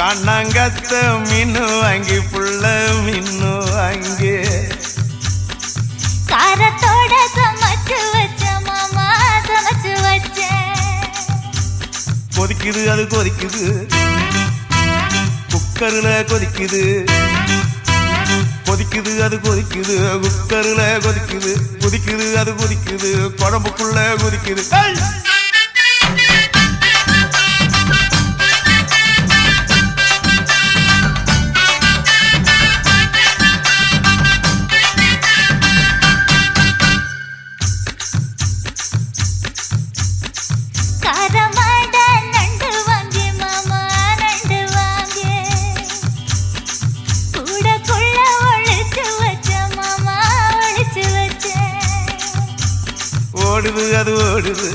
கண்ணாங்கத்த மீனு வாங்கி புள்ள மீனு வாங்கி. காரத்தோட சமைச்சு வச்ச மாமா சமைச்சு வச்சேன் கொதிக்குது அது கொதிக்குது. குக்கரில் கொதிக்குது. கொதிக்குது அது கொதிக்குது. குக்கரில் கொதிக்குது. கொதிக்குது அது கொதிக்குது. குழம்புக்குள்ள கொதிக்குது. ஓடுது அது ஓடுது.